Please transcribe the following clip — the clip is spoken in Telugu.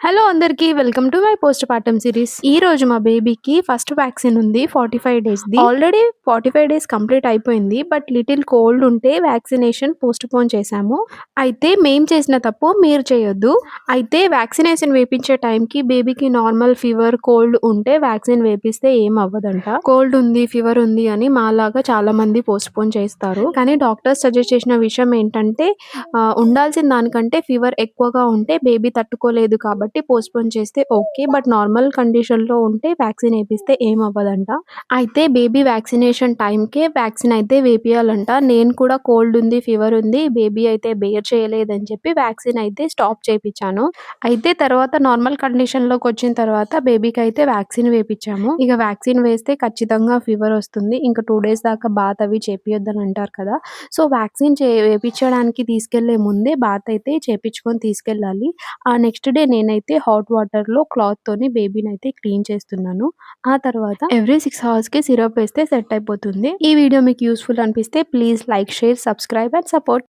హలో అందరికి welcome to my postpartum series ఈ రోజు మా బేబీకి ఫస్ట్ వ్యాక్సిన్ ఉంది forty five days the. Already forty five days complete అయిపోయింది బట్ లిటిల్ కోల్డ్ ఉంటే వ్యాక్సినేషన్ పోస్ట్ పోన్ చేశాము. అయితే మేం చేసిన తప్పు మీరు చేయొద్దు. అయితే వ్యాక్సినేషన్ వేపించే టైంకి బేబీకి నార్మల్ ఫీవర్ కోల్డ్ ఉంటే వ్యాక్సిన్ వేపిస్తే ఏం అవ్వదంట. కోల్డ్ ఉంది ఫీవర్ ఉంది అని మాలాగా చాలా మంది పోస్ట్ పోన్ చేస్తారు. కానీ డాక్టర్స్ సజెస్ట్ చేసిన విషయం ఏంటంటే ఉండాల్సిన దానికంటే ఫీవర్ ఎక్కువగా ఉంటే బేబీ తట్టుకోలేదు కాబట్టి పోస్ట్పోన్ చేస్తే ఓకే బట్ నార్మల్ కండిషన్లో ఉంటే వ్యాక్సిన్ వేపిస్తే ఏం అవ్వదంట అయితే బేబీ వ్యాక్సినేషన్ టైంకే వ్యాక్సిన్ అయితే వేపియాలంట. నేను కూడా కోల్డ్ ఉంది ఫీవర్ ఉంది బేబీ అయితే బేర్ చేయలేదని చెప్పి వ్యాక్సిన్ అయితే స్టాప్ చేయించాను అయితే తర్వాత నార్మల్ కండిషన్లోకి వచ్చిన తర్వాత బేబీకి అయితే వ్యాక్సిన్ వేపించాము ఇక వ్యాక్సిన్ వేస్తే ఖచ్చితంగా ఫీవర్ వస్తుంది. ఇంకా టూ డేస్ దాకా బాత్ అవి చేపియొద్దని అంటారు కదా. సో వ్యాక్సిన్ చే వేపించడానికి తీసుకెళ్ళే ముందే బాత్ అయితే చేపించుకొని తీసుకెళ్ళాలి. ఆ నెక్స్ట్ డే నేనైతే హాట్ వాటర్లో క్లాత్ తోని బేబీని అయితే క్లీన్ చేస్తున్నాను. ఆ తర్వాత ఎవ్రీ సిక్స్ అవర్స్కి సిరప్ వేస్తే సెట్ అయిపోతుంది. ఈ వీడియో మీకు యూస్ఫుల్ అనిపిస్తే please like share subscribe and support